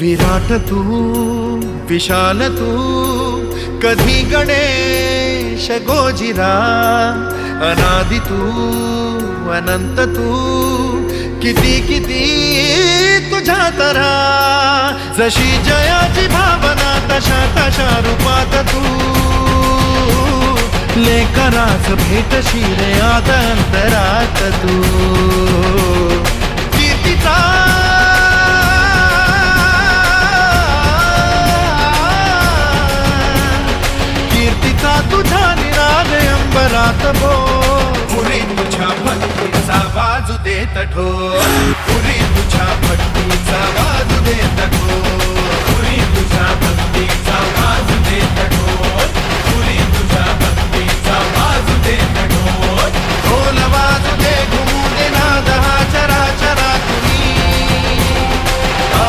विराट तू विशाल तू कधी गणेश गोजिरा अनादि तू अनंत तू किती किती तुझ्या तरा, जशी जयाची भावना तशा तशा रूपात तू. लेकराच भेटशी रे आदंतरात तू. तुझा निराग अंबरात भो. पुरी तुझ्या भक्तीचा बाजू देत ठो. पुरी तुझ्या